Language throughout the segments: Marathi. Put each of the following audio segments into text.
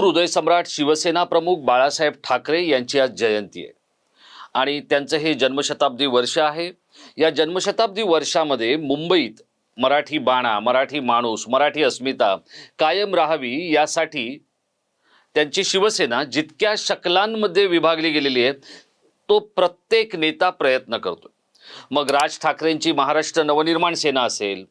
हिंदू हृदय सम्राट शिवसेना प्रमुख बाळासाहेब ठाकरे यांची आज जयंती आहे. आणि त्यांचं हे जन्मशताब्दी वर्ष आहे. या जन्मशताब्दी वर्षामध्ये मुंबईत मराठी बाणा मराठी माणूस मराठी अस्मिता कायम राहावी यासाठी त्यांची शिवसेना जितक्या शकलांमध्ये विभागली गेलेली आहे तो प्रत्येक नेता प्रयत्न करतो मग राज ठाकरेंची महाराष्ट्र नवनिर्माण सेना असेल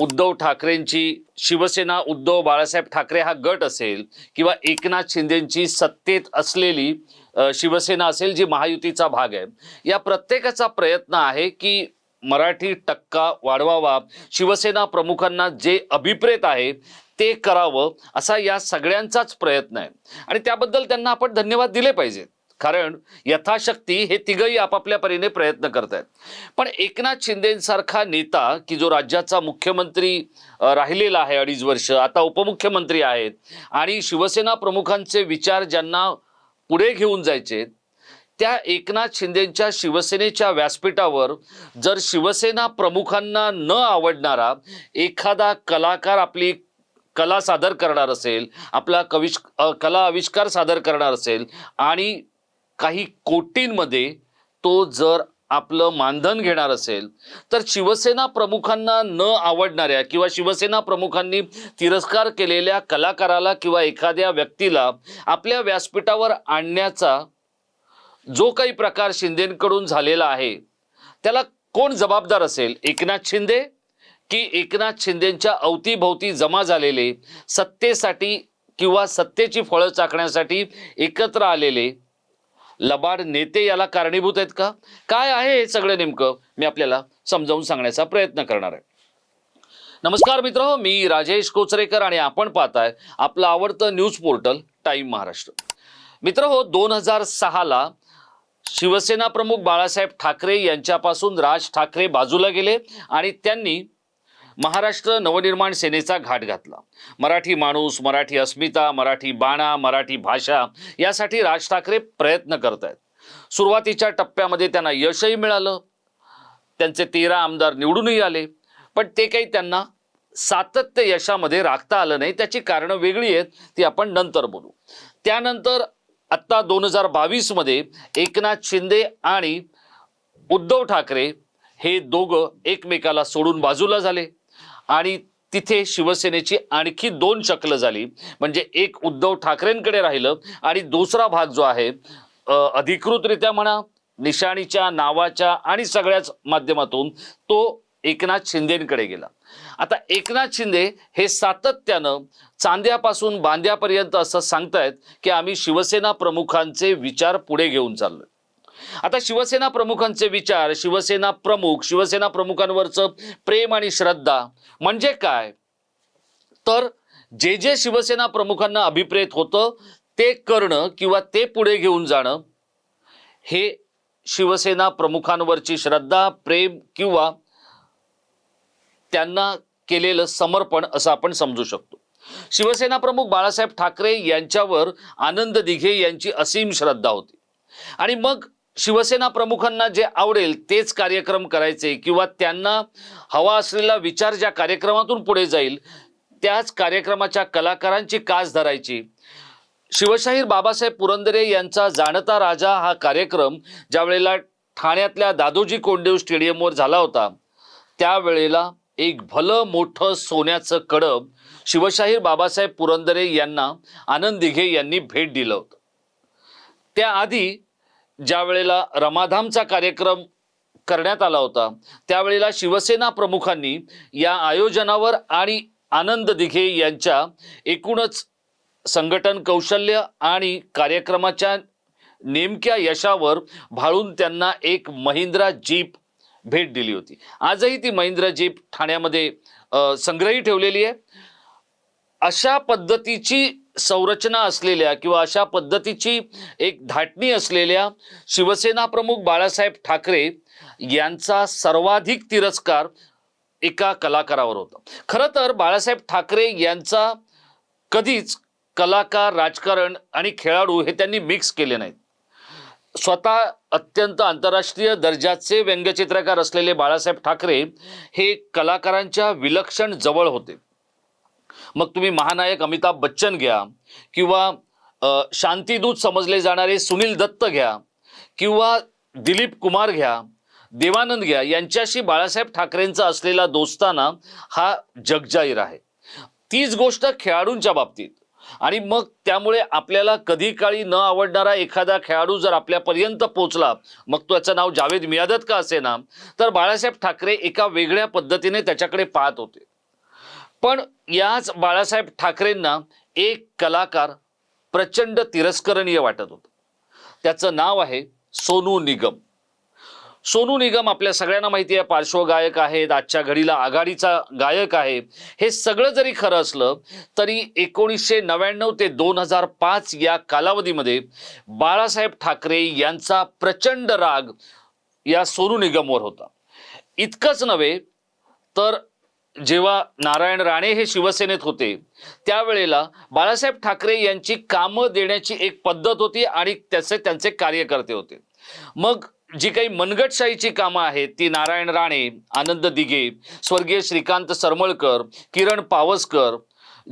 उद्धव ठाकरेंची शिवसेना उद्धव बाळासाहेब ठाकरे हा गट असेल किंवा एकनाथ शिंदेंची सत्तेत असलेली शिवसेना असेल जी महायुतीचा भाग आहे या प्रत्येकाचा प्रयत्न आहे की मराठी टक्का वाढवावा शिवसेना प्रमुखांना जे अभिप्रेत आहे ते करावं असा या सगळ्यांचाच प्रयत्न आहे. आणि त्याबद्दल त्यांना आपण धन्यवाद दिले पाहिजेत. कारण यथाशक्ती हे तिघही आपापल्या परीने प्रयत्न करत आहेत पण एकनाथ शिंदेसारखा नेता की जो राज्याचा मुख्यमंत्री राहिलेला आहे अडीच वर्ष आता उपमुख्यमंत्री आहेत आणि शिवसेना प्रमुखांचे विचार ज्यांना पुढे घेऊन जायचे त्या एकनाथ शिंदेच्या शिवसेनेच्या व्यासपीठावर जर शिवसेना प्रमुखांना न आवडणारा एखादा कलाकार आपली कला सादर करणार असेल आपला कविश कला आविष्कार सादर करणार असेल आणि काही कोटींमध्ये तो जर आपलं मानधन घेणार असेल तर शिवसेना प्रमुखांना न आवडणाऱ्या किंवा शिवसेना प्रमुखांनी तिरस्कार केलेल्या कलाकाराला किंवा एखाद्या व्यक्तीला आपल्या व्यासपीठावर आणण्याचा जो काही प्रकार शिंदेकडून झालेला आहे त्याला कोण जबाबदार असेल? एकनाथ शिंदे की एकनाथ शिंदेच्या अवतीभोवती जमा झालेले सत्तेसाठी किंवा सत्तेची फळं चाकण्यासाठी एकत्र आलेले लबाड नेते याला कारणीभूत आहेत का? काय आहे हे सगळं नेमकं? मी आपल्याला समजावून सांगण्याचा प्रयत्न करणार आहे. नमस्कार मित्र हो मी राजेश कोचरेकर आणि आपण पाहताय आपलं आवडतं न्यूज पोर्टल टाईम महाराष्ट्र. मित्र हो दोन हजार सहाला शिवसेना प्रमुख बाळासाहेब ठाकरे यांच्यापासून राज ठाकरे बाजूला गेले आणि त्यांनी महाराष्ट्र नवनिर्माण सेनेचा घाट घातला. मराठी माणूस मराठी अस्मिता मराठी बाणा मराठी भाषा यासाठी राज ठाकरे प्रयत्न करत आहेत सुरुवातीच्या टप्प्यामध्ये त्यांना यशही मिळालं. त्यांचे तेरा आमदार निवडूनही आले. पण ते काही त्यांना सातत्य यशामध्ये राखता आलं नाही. त्याची कारणं वेगळी आहेत ती आपण नंतर बोलू. त्यानंतर आत्ता दोन हजार बावीसमध्ये एकनाथ शिंदे आणि उद्धव ठाकरे हे दोघं एकमेकाला सोडून बाजूला झाले. आणि तिथे शिवसेनेची आणखी दोन शकलं झाली. म्हणजे एक उद्धव ठाकरेंकडे राहिलं आणि दुसरा भाग जो आहे अधिकृतरित्या म्हणा निशाणीच्या नावाच्या आणि सगळ्याच माध्यमातून तो एकनाथ शिंदेकडे गेला. आता एकनाथ शिंदे हे सातत्यानं चांद्यापासून बांद्यापर्यंत असं सांगतायत की आम्ही शिवसेना प्रमुखांचे विचार पुढे घेऊन चाललोय. आता शिवसेना प्रमुखांचे विचार शिवसेना प्रमुख शिवसेना प्रमुखांवरचं प्रेम आणि श्रद्धा म्हणजे काय? तर जे जे शिवसेना प्रमुखांना अभिप्रेत होतं ते करणं किंवा ते पुढे घेऊन जाणं हे शिवसेना प्रमुखांवरची श्रद्धा प्रेम किंवा त्यांना केलेलं समर्पण असं आपण समजू शकतो. शिवसेना प्रमुख बाळासाहेब ठाकरे यांच्यावर आनंद दिघे यांची असीम श्रद्धा होती. आणि मग शिवसेना प्रमुखांना जे आवडेल तेच कार्यक्रम करायचे किंवा त्यांना हवा असलेला विचार ज्या कार्यक्रमातून पुढे जाईल त्याच कार्यक्रमाच्या कलाकारांची कास धरायची. शिवशाहीर बाबासाहेब पुरंदरे यांचा जाणता राजा हा कार्यक्रम ज्या वेळेला ठाण्यातल्या दादोजी कोंडदेव स्टेडियमवर झाला होता त्यावेळेला एक भलं मोठं सोन्याचं कडब शिवशाहीर बाबासाहेब पुरंदरे यांना आनंद दिघे यांनी भेट दिलं होतं. त्याआधी ज्या वेळेला रमाधामचा कार्यक्रम करण्यात आला होता त्यावेळेला शिवसेना प्रमुखांनी या आयोजनावर आणि आनंद दिघे यांच्या एकूणच संघटन कौशल्य आणि कार्यक्रमाच्या नेमक्या यशावर भाळून त्यांना एक महिंद्रा जीप भेट दिली होती. आजही ती महिंद्रा जीप ठाण्यामध्ये संग्रही ठेवलेली आहे. अशा पद्धतीची संरचना असलेल्या किंवा अशा पद्धतीची एक धाटणी असलेल्या शिवसेना प्रमुख बाळासाहेब ठाकरे यांचा सर्वाधिक तिरस्कार एका कलाकारावर होता. खरं तर बाळासाहेब ठाकरे यांचा कधीच कलाकार राजकारण आणि खेळाडू हे त्यांनी मिक्स केले नाहीत. स्वतः अत्यंत आंतरराष्ट्रीय दर्जाचे व्यंगचित्रकार असलेले बाळासाहेब ठाकरे हे कलाकारांच्या विलक्षण जवळ होते. मग तुम्ही महानायक अमिताभ बच्चन घ्या किंवा शांतीदूत समजले जाणारे सुनील दत्त घ्या किंवा दिलीप कुमार घ्या देवानंद घ्या यांच्याशी बाळासाहेब ठाकरेंचा असलेला दोस्ताना हा जगजाहीर आहे. तीच गोष्ट खेळाडूंच्या बाबतीत. आणि मग त्यामुळे आपल्याला कधी काळी न आवडणारा एखादा खेळाडू जर आपल्यापर्यंत पोचला मग तो याचं नाव जावेद मियादत का असे ना तर बाळासाहेब ठाकरे एका वेगळ्या पद्धतीने त्याच्याकडे पाहत होते. पण याच बाळासाहेब ठाकरेंना एक कलाकार प्रचंड तिरस्करणीय वाटत होतं. त्याचं नाव आहे सोनू निगम. सोनू निगम आपल्या सगळ्यांना माहिती आहे पार्श्वगायक आहेत आजच्या घडीला आघाडीचा गायक आहे. हे सगळं जरी खरं असलं तरी एकोणीसशे नव्याण्णव ते दोन हजार पाच या कालावधीमध्ये बाळासाहेब ठाकरे यांचा प्रचंड राग या सोनू निगमवर होता. इतकंच नव्हे तर जेव्हा नारायण राणे हे शिवसेनेत होते त्यावेळेला बाळासाहेब ठाकरे यांची कामं देण्याची एक पद्धत होती आणि त्याचे त्यांचे कार्यकर्ते होते. मग जी काही मनगटशाहीची कामं आहेत ती नारायण राणे आनंद दिघे स्वर्गीय श्रीकांत सरमळकर किरण पावसकर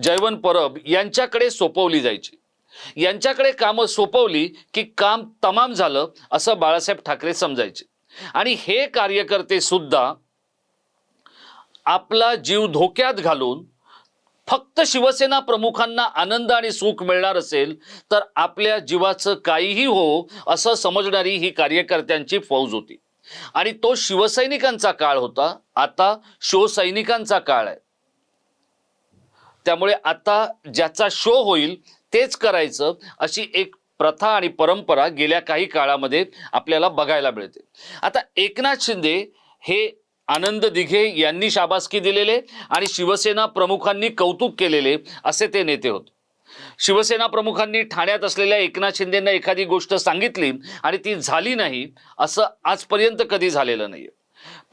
जयवंत परब यांच्याकडे सोपवली जायची. यांच्याकडे कामं सोपवली की काम तमाम झालं असं बाळासाहेब ठाकरे समजायचे. आणि हे कार्यकर्ते सुद्धा आपला जीव धोक्यात घालून फक्त शिवसेना प्रमुखांना आनंद आणि सुख मिळणार असेल तर आपल्या जीवाचं काहीही हो असं समजणारी ही कार्यकर्त्यांची फौज होती. आणि तो शिवसैनिकांचा काळ होता. आता शिवसैनिकांचा काळ आहे. त्यामुळे आता ज्याचा शो होईल तेच करायचं अशी एक प्रथा आणि परंपरा गेल्या काही काळामध्ये आपल्याला बघायला मिळते. आता एकनाथ शिंदे हे आनंद दिघे यांनी शाबासकी दिलेले आणि शिवसेना प्रमुखांनी कौतुक केलेले असे ते नेते होते. शिवसेना प्रमुखांनी ठाण्यात असलेल्या एकनाथ शिंदेंना एखादी गोष्ट सांगितली आणि ती झाली नाही असं आजपर्यंत कधी झालेलं नाही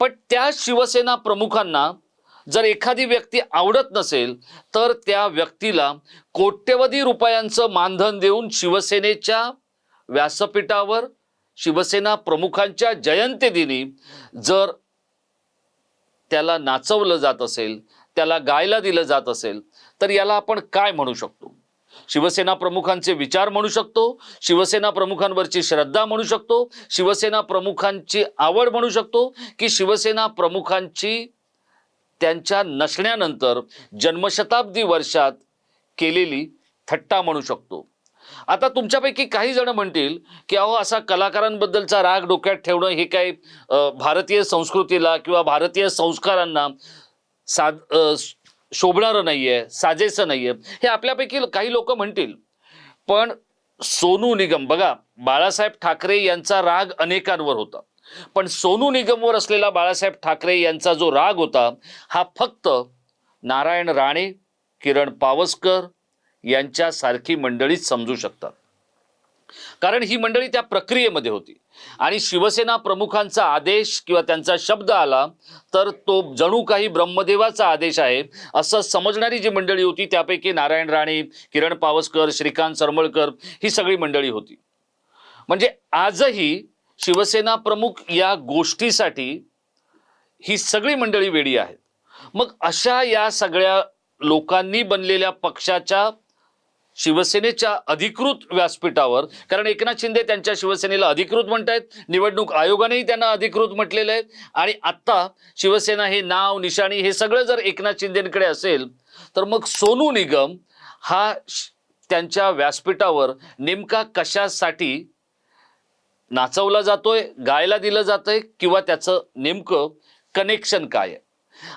पण त्या शिवसेना प्रमुखांना जर एखादी व्यक्ती आवडत नसेल तर त्या व्यक्तीला कोट्यवधी रुपयांचं मानधन देऊन शिवसेनेच्या व्यासपीठावर शिवसेना प्रमुखांच्या जयंतीदिनी जर त्याला नाचवलं जात असेल त्याला गायला दिलं जात असेल तर याला आपण काय म्हणू शकतो? शिवसेना प्रमुखांचे विचार म्हणू शकतो शिवसेना प्रमुखांवरची श्रद्धा म्हणू शकतो शिवसेना प्रमुखांची आवड म्हणू शकतो की शिवसेना प्रमुखांची त्यांच्या नसण्यानंतर जन्मशताब्दी वर्षात केलेली थट्टा म्हणू शकतो. आता तुमच्यापैकी काही जण म्हणतील की अहो असा कलाकारांबद्दलचा राग डोक्यात ठेवणं हे काही भारतीय संस्कृतीला किंवा भारतीय संस्कारांना साध अ, शोभणारं नाहीये साजेसं नाहीये. हे आपल्यापैकी काही लोक म्हणतील. पण सोनू निगम बघा बाळासाहेब ठाकरे यांचा राग अनेकांवर होता. पण सोनू निगमवर असलेला बाळासाहेब ठाकरे यांचा जो राग होता हा फक्त नारायण राणे किरण पावसकर यांच्यासारखी मंडळीच समजू शकतात. कारण ही मंडळी त्या प्रक्रियेमध्ये होती. आणि शिवसेना प्रमुखांचा आदेश किंवा त्यांचा शब्द आला तर तो जणू काही ब्रह्मदेवाचा आदेश आहे असं समजणारी जी मंडळी होती त्यापैकी नारायण राणे किरण पावसकर श्रीकांत सरमळकर ही सगळी मंडळी होती. म्हणजे आजही शिवसेना प्रमुख या गोष्टीसाठी ही सगळी मंडळी वेळी आहेत. मग अशा या सगळ्या लोकांनी बनलेल्या पक्षाच्या शिवसेनेच्या अधिकृत व्यासपीठावर कारण एकनाथ शिंदे त्यांच्या शिवसेनेला अधिकृत म्हणतायत निवडणूक आयोगानेही त्यांना अधिकृत म्हटलेलं आहे. आणि आत्ता शिवसेना हे नाव निशाणी हे सगळं जर एकनाथ शिंदेकडे असेल तर मग सोनू निगम हा त्यांच्या व्यासपीठावर नेमका कशासाठी नाचवला जातोय गायला दिलं जातंय किंवा त्याचं नेमकं कनेक्शन काय आहे?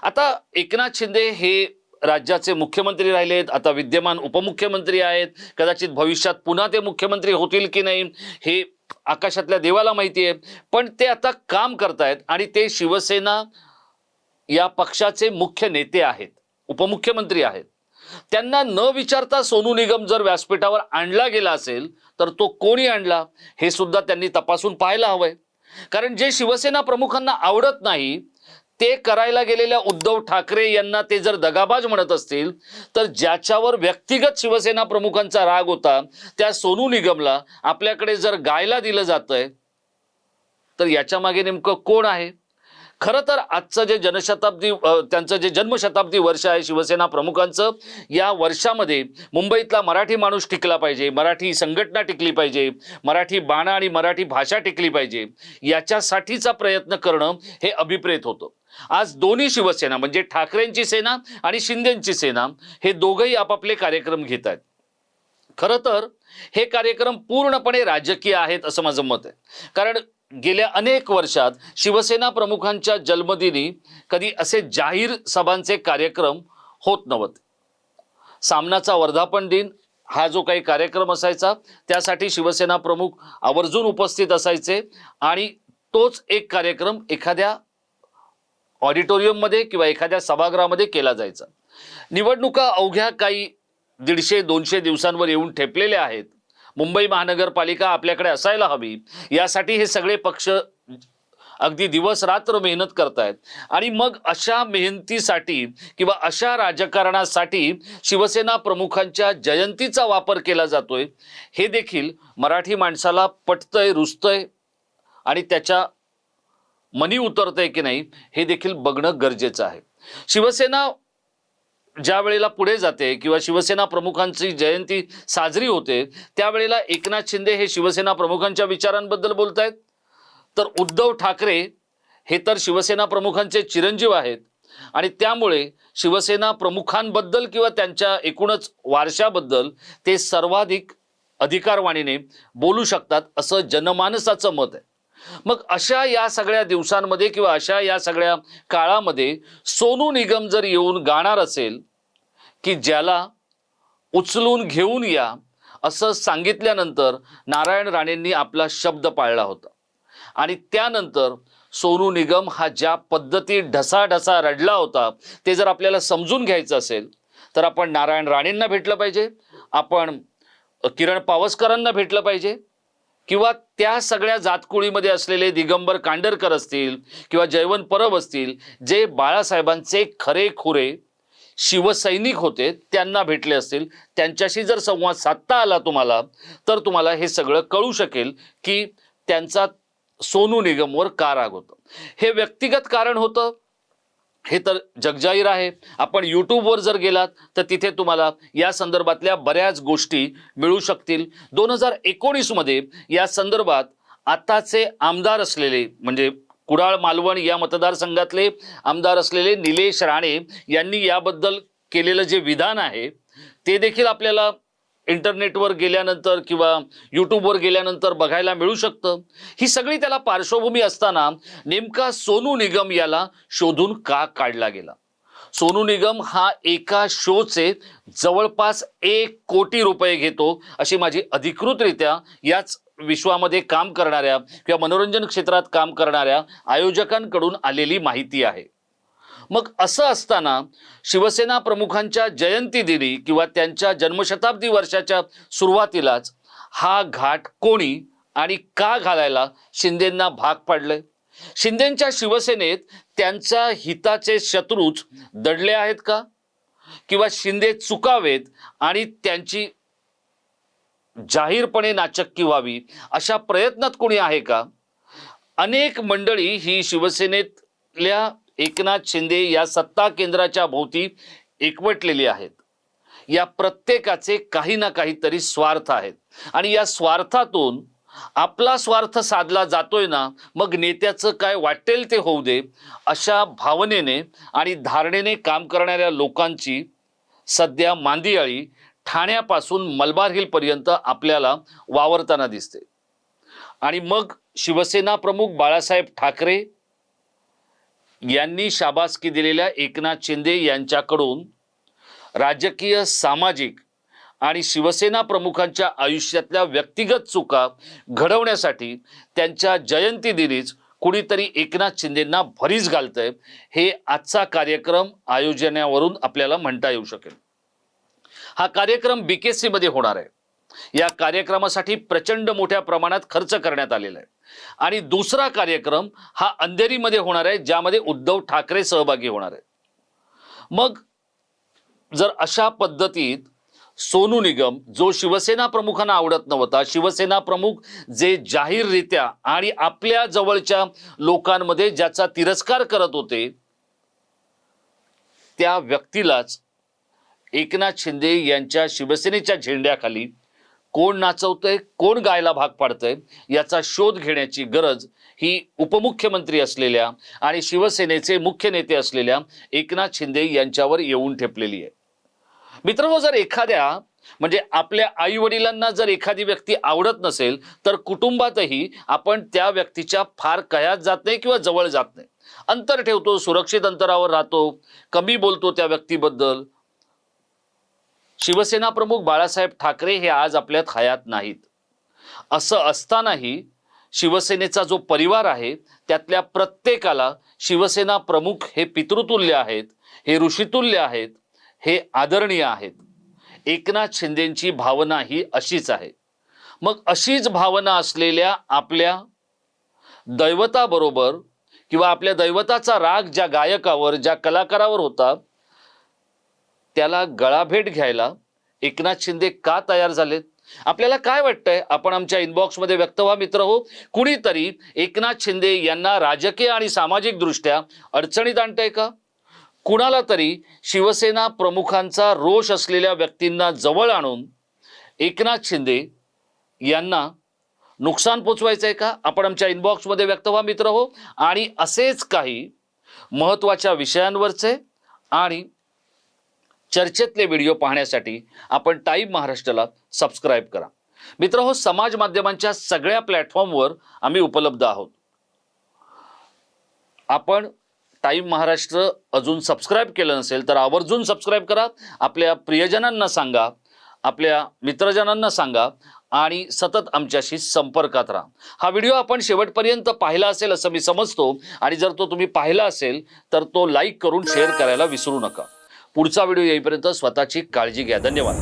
आता एकनाथ शिंदे हे राज्याचे मुख्यमंत्री राहिलेत आता विद्यमान उपमुख्यमंत्री आहेत कदाचित भविष्यात पुन्हा ते मुख्यमंत्री होतील की नाही हे आकाशातल्या देवाला माहिती आहे. पण ते आता काम करतायत आणि ते शिवसेना या पक्षाचे मुख्य नेते आहेत उपमुख्यमंत्री आहेत. त्यांना न विचारता सोनू निगम जर व्यासपीठावर आणला गेला असेल तर तो कोणी आणला? हे सुद्धा त्यांनी तपासून पाहायला हवंय. कारण जे शिवसेना प्रमुखांना आवडत नाही ते करायला गेलेल्या उद्धव ठाकरे यांना ते जर दगाबाज म्हणत असतील तर ज्याच्यावर व्यक्तिगत शिवसेना प्रमुखांचा राग होता त्या सोनू निगमला आपल्याकडे जर गायला दिलं जातंय तर याच्या मागे नेमकं कोण आहे? खरं तर आजचं जे जनशताब्दी त्यांचं जे जन्मशताब्दी वर्ष आहे शिवसेना प्रमुखांचं या वर्षामध्ये मुंबईतला मराठी माणूस टिकला पाहिजे मराठी संघटना टिकली पाहिजे मराठी बाणा आणि मराठी भाषा टिकली पाहिजे याच्यासाठीचा प्रयत्न करणं हे अभिप्रेत होतं. आज दोन्ही शिवसेना म्हणजे ठाकरेंची सेना आणि शिंदेंची सेना हे दोघंही आपापले कार्यक्रम घेत आहेत. खरं तर हे कार्यक्रम पूर्णपणे राजकीय आहेत असं माझं मत आहे. कारण गेल्या अनेक वर्षात शिवसेना प्रमुखांच्या जन्मदिनी कधी असे जाहीर सभांचे कार्यक्रम होत नव्हते. सामनाचा वर्धापन दिन हा जो काही कार्यक्रम असायचा त्यासाठी शिवसेना प्रमुख आवर्जून उपस्थित असायचे आणि तोच एक कार्यक्रम एखाद्या ऑडिटोरियममध्ये किंवा एखाद्या सभागृहामध्ये केला जायचा. निवडणुका अवघ्या काही दीडशे दोनशे दिवसांवर येऊन ठेपलेल्या आहेत. मुंबई महानगरपालिका आपल्याकडे असायला हवी. यासाठी हे सगळे पक्ष अगदी दिवस रात्र मेहनत करतायत. आणि मग अशा मेहनतीसाठी किंवा अशा राजकारणासाठी शिवसेना प्रमुखांच्या जयंतीचा वापर केला जातोय. हे देखील मराठी माणसाला पटतंय रुजतंय आणि त्याच्या मनी उतरतंय की नाही हे देखील बघणं गरजेचं आहे. शिवसेना ज्या वेळेला पुढे जाते किंवा शिवसेना प्रमुखांची जयंती साजरी होते त्यावेळेला एकनाथ शिंदे हे शिवसेना प्रमुखांच्या विचारांबद्दल बोलत आहेत तर उद्धव ठाकरे हे तर शिवसेना प्रमुखांचे चिरंजीव आहेत आणि त्यामुळे शिवसेना प्रमुखांबद्दल किंवा त्यांच्या एकूणच वारशाबद्दल ते सर्वाधिक अधिकारवाणीने बोलू शकतात असं जनमानसाचं मत आहे. मग अशा या सगळ्या दिवसांमध्ये किंवा अशा या सगळ्या काळामध्ये सोनू निगम जर येऊन गाणार असेल की ज्याला उचलून घेऊन या असं सांगितल्यानंतर नारायण राणेंनी आपला शब्द पाळला होता. आणि त्यानंतर सोनू निगम हा ज्या पद्धती ढसाढसा रडला होता ते जर आपल्याला समजून घ्यायचं असेल तर आपण नारायण राणेंना भेटलं पाहिजे. आपण किरण पावसकरांना भेटलं पाहिजे. किंवा त्या सगळ्या जातकुळीमध्ये असलेले दिगंबर कांडरकर असतील किंवा जयवंत परब असतील जे बाळासाहेबांचे खरे खुरे शिवसैनिक होते त्यांना भेटले असतील. त्यांच्याशी जर संवाद साधता आला तुम्हाला तर तुम्हाला हे सगळं कळू शकेल की त्यांचा सोनू निगमवर का राग होतं. हे व्यक्तिगत कारण होतं? हे तर जगजाहीर आहे. आपण यूट्यूबवर जर गेलात तर तिथे तुम्हाला या संदर्भातल्या बऱ्याच गोष्टी मिळू शकतील. दोन हजार एकोणीसमध्ये या संदर्भात आताचे आमदार असलेले म्हणजे कुडाळ मालवण या मतदारसंघातले आमदार असलेले निलेश राणे यांनी याबद्दल केलेलं जे विधान आहे ते देखील आपल्याला इंटरनेटवर गेल्यानंतर किंवा यूट्यूबवर गेल्यानंतर बघायला मिळू शकतं. ही सगळी त्याला पार्श्वभूमी असताना नेमका सोनू निगम याला शोधून का काढला गेला? सोनू निगम हा एका शोचे जवळपास एक कोटी रुपये घेतो अशी माझी अधिकृतरित्या याच विश्वामध्ये काम करणाऱ्या किंवा मनोरंजन क्षेत्रात काम करणाऱ्या आयोजकांकडून आलेली माहिती आहे. मग असं असताना शिवसेना प्रमुखांच्या जयंती दिनी किंवा त्यांच्या जन्मशताब्दी वर्षाच्या सुरुवातीलाच हा घाट कोणी आणि का घालायला शिंदेंना भाग पाडलंय? शिंदेंच्या शिवसेनेत त्यांच्या हिताचे शत्रूच दडले आहेत का? किंवा शिंदे चुकावेत आणि त्यांची जाहीरपणे नाचक्की व्हावी अशा प्रयत्नात कोणी आहे का? अनेक मंडळी ही शिवसेनेतल्या एकनाथ शिंदे या सत्ता केंद्राच्या भोवती एकवटलेली आहेत. या प्रत्येकाचे काही ना काहीतरी स्वार्थ आहेत. आणि या स्वार्थातून आपला स्वार्थ साधला जातोय ना मग नेत्याचं काय वाटेल ते होऊ दे अशा भावनेने आणि धारणेने काम करणाऱ्या लोकांची सध्या मांदियाळी ठाण्यापासून मलबार हिलपर्यंत आपल्याला वावरताना दिसते. आणि मग शिवसेना प्रमुख बाळासाहेब ठाकरे यांनी शाबासकी दिलेल्या एकनाथ शिंदे यांच्याकडून राजकीय सामाजिक आणि शिवसेना प्रमुखांच्या आयुष्यातल्या व्यक्तिगत चुका घडवण्यासाठी त्यांच्या जयंती दिनीच कुणीतरी एकनाथ शिंदेंना भरीस घालतंय. हे आजचा कार्यक्रम आयोजनावरून आपल्याला म्हणता येऊ शकेल. हा कार्यक्रम बी के सीमध्ये होणार आहे. या कार्यक्रमासाठी प्रचंड मोठ्या प्रमाणात खर्च करण्यात आलेला आहे. आणि दुसरा कार्यक्रम हा अंधेरीमध्ये होणार आहे ज्यामध्ये उद्धव ठाकरे सहभागी होणार आहे मग जर अशा पद्धतीत सोनू निगम जो शिवसेना प्रमुखांना आवडत नव्हता शिवसेना प्रमुख जे जाहीररित्या आणि आपल्या जवळच्या लोकांमध्ये ज्याचा तिरस्कार करत होते त्या व्यक्तीलाच एकनाथ शिंदे यांच्या शिवसेनेच्या झेंड्याखाली कोण नाचवतंय कोण गायला भाग पाडतंय याचा शोध घेण्याची गरज ही उपमुख्यमंत्री असलेल्या आणि शिवसेनेचे मुख्य नेते असलेल्या एकनाथ शिंदे यांच्यावर येऊन ठेपलेली आहे. मित्रांनो जर एखाद्या म्हणजे आपल्या आई वडिलांना जर एखादी व्यक्ती आवडत नसेल तर कुटुंबातही आपण त्या व्यक्तीच्या फार कयात जात नाही किंवा जवळ जात नाही. अंतर ठेवतो सुरक्षित अंतरावर राहतो कमी बोलतो त्या व्यक्तीबद्दल शिवसेना प्रमुख बाळासाहेब ठाकरे हे आज आपल्यात हयात नाहीत. असं असतानाही शिवसेनेचा जो परिवार आहे त्यातल्या प्रत्येकाला शिवसेना प्रमुख हे पितृतुल्य आहेत हे ऋषितुल्य आहेत हे आदरणीय आहेत. एकनाथ शिंदेंची भावना ही अशीच आहे. मग अशीच भावना असलेल्या आपल्या दैवताबरोबर किंवा आपल्या दैवताचा राग ज्या गायकावर ज्या कलाकारावर होता त्याला गळाभेट घ्यायला एकनाथ शिंदे का तयार झालेत? आपल्याला काय वाटतंय? आपण आमच्या इनबॉक्समध्ये व्यक्त व्हा मित्र हो. कुणीतरी एकनाथ शिंदे यांना राजकीय आणि सामाजिक दृष्ट्या अडचणीत आणतंय का? कुणाला तरी शिवसेना प्रमुखांचा रोष असलेल्या व्यक्तींना जवळ आणून एकनाथ शिंदे यांना नुकसान पोचवायचं आहे का? आपण आमच्या इनबॉक्समध्ये व्यक्त व्हा मित्र हो. आणि असेच काही महत्त्वाच्या विषयांवरचे आणि चर्चेतले व्हिडिओ पाहण्यासाठी आपण टाईम महाराष्ट्राला सबस्क्राईब करा. मित्र हो समाज माध्यमांच्या सगळ्या प्लॅटफॉर्मवर आम्ही उपलब्ध आहोत. आपण टाईम महाराष्ट्र अजून सबस्क्राईब केलं नसेल तर आवर्जून सबस्क्राईब करा. आपल्या प्रियजनांना सांगा आपल्या मित्रजनांना सांगा आणि सतत आमच्याशी संपर्कात राहा. हा व्हिडिओ आपण शेवटपर्यंत पाहिला असेल असं मी समजतो आणि जर तो तुम्ही पाहिला असेल तर तो लाईक करून शेअर करायला विसरू नका. पुढचा व्हिडिओ येईपर्यंत स्वतःची काळजी घ्या. धन्यवाद.